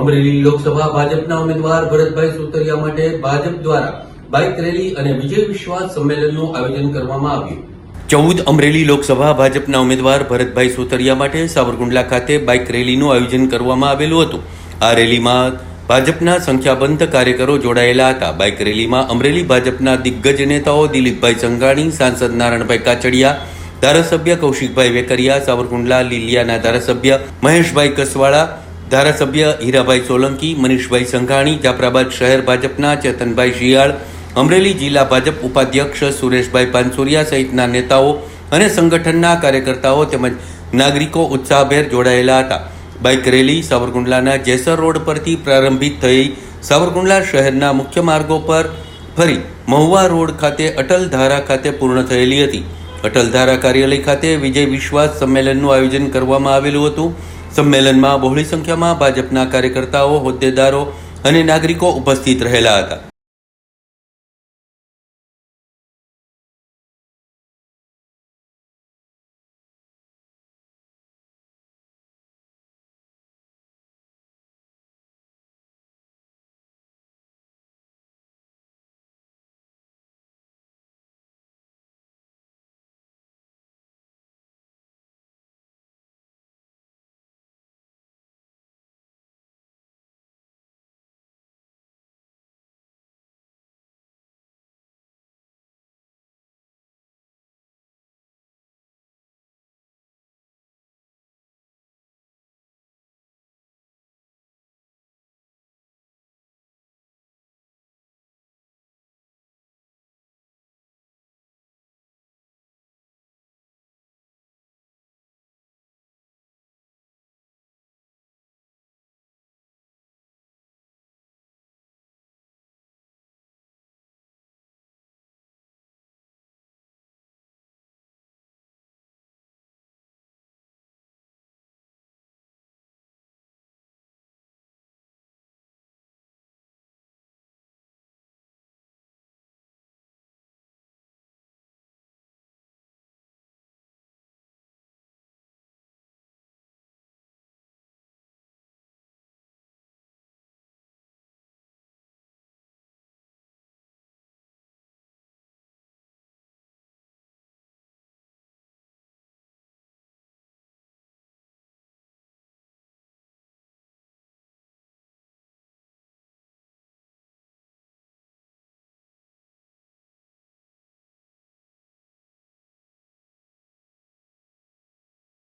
અમરેલી લોકસભા ભાજપના ઉમેદવાર ભરતભાઈ સુતરિયા માટે ભાજપ દ્વારા બાઇક રેલી અને વિજય વિશ્વાસ સંમેલનનું આયોજન કરવામાં આવ્યું. ચૌદ અમરેલી લોકસભા ભાજપના ઉમેદવાર ભરતભાઈ સોતરિયા માટે સાવરકુંડલા ખાતે બાઇક રેલીનું આયોજન કરવામાં આવેલું હતું. આ રેલીમાં ભાજપના સંખ્યાબંધ કાર્યકરો જોડાયેલા હતા. બાઇક રેલીમાં અમરેલી ભાજપના દિગ્ગજ નેતાઓ દિલીપભાઈ સંઘાણી, સાંસદ નારાયણભાઈ કાચડિયા, ધારાસભ્ય કૌશિકભાઈ વેકરિયા, સાવરકુંડલા લીલિયાના ધારાસભ્ય મહેશભાઈ કસવાળા ધારાસભ્ય હીરાભાઈ સોલંકી, મનીષભાઈ સંઘાણી, જાફરાબાદ શહેર ભાજપના ચેતનભાઈ શિયાળ, અમરેલી જિલ્લા ભાજપ ઉપાધ્યક્ષ સુરેશભાઈ પાનસુરિયા સહિતના નેતાઓ અને સંગઠનના કાર્યકર્તાઓ તેમજ નાગરિકો ઉત્સાહભેર જોડાયેલા હતા. બાઇક રેલી સાવરકુંડલાના જેસર રોડ પરથી પ્રારંભિત થઈ સાવરકુંડલા શહેરના મુખ્ય માર્ગો પર ફરી મહુવા રોડ ખાતે અટલ ધારા ખાતે પૂર્ણ થયેલી હતી. અટલ ધારા કાર્યાલય ખાતે વિજય વિશ્વાસ સંમેલનનું આયોજન કરવામાં આવેલું હતું. સંમેલનમાં બહોળી સંખ્યામાં ભાજપના કાર્યકર્તાઓ હોદ્દેદારો અને નાગરિકો ઉપસ્થિત રહેલા હતા.